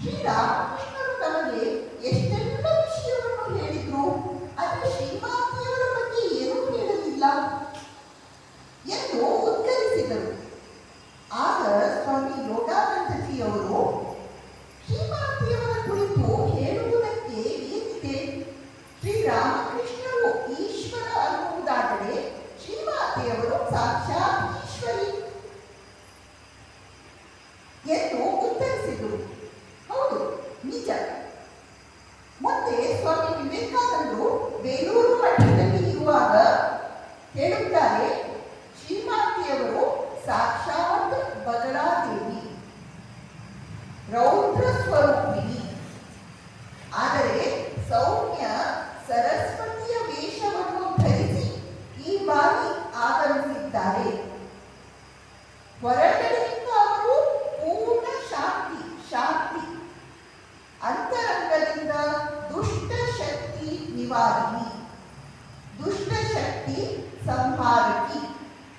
ಶ್ರೀರಾಮಕೃಷ್ಣರು ತಮಗೆ ಎಷ್ಟೆಲ್ಲ ವಿಷಯವನ್ನು ಹೇಳಿದ್ರು ಆದರೆ ಶ್ರೀಮಾತೆಯವರ ಬಗ್ಗೆ ಏನೂ ಹೇಳಲಿಲ್ಲ ಎಂದು ಉತ್ತರಿಸಿದರು. ಆಗ ಸ್ವಾಮಿ ಯೋಗಾನಂದಜಿಯವರು ಶ್ರೀಮಾತೆಯವರ ಕುರಿತು ಹೇಳುವುದಕ್ಕೆ ಏನಿದೆ? ಶ್ರೀರಾಮಕೃಷ್ಣರು ಈಶ್ವರ ಅನ್ನುವುದಾದರೆ ಶ್ರೀಮಾತೆಯವರು ಸಾಕ್ಷಾತ್ ಈಶ್ವರಿ ಎಂದು ನಿಜ ಮತ್ತೆ ಸ್ವಾಮಿ ವಿವೇಕಾನಂದರು ಬೇಲೂರು ಮಠದಲ್ಲಿ ಇರುವಾಗ ಹೇಳುತ್ತಾರೆ, ಶ್ರೀಮಾತಿಯವರು ಸಾಕ್ಷಾತ್ ಬದಲಾದೇವಿ. ರೌದ್ರ ಸ್ವರೂಪಿಣಿ. ಆದರೆ ಸೌಮ್ಯ ಸರಸ್ವತಿಯ ವೇಷವನ್ನು ಧರಿಸಿ ಈ ಬಾರಿ ಆಗಮಿಸಿದ್ದಾರೆ. ಹೊರಗಡೆಯಿಂದ उपाधि दुष्ट शक्ति संहार